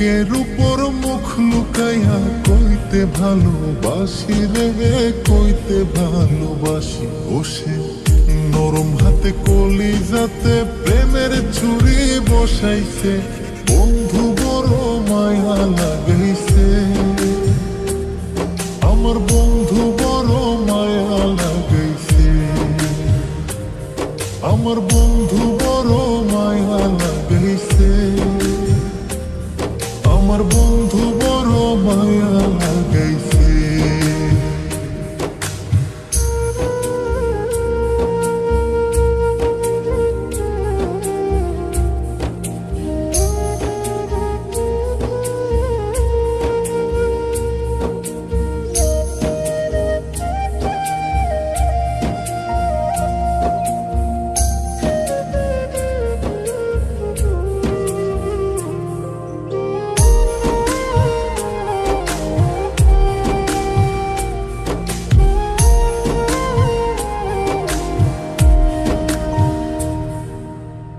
বুকের উপর মুখ লুকাইয়া কইতে ভালোবাসি রে কইতে ভালোবাসি বসে নরম বন্ধু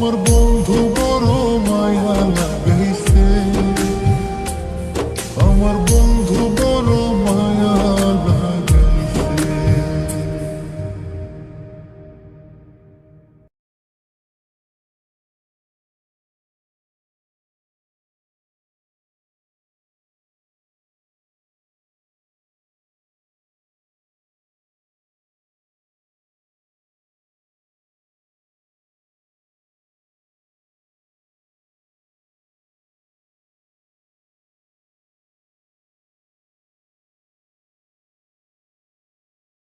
আমার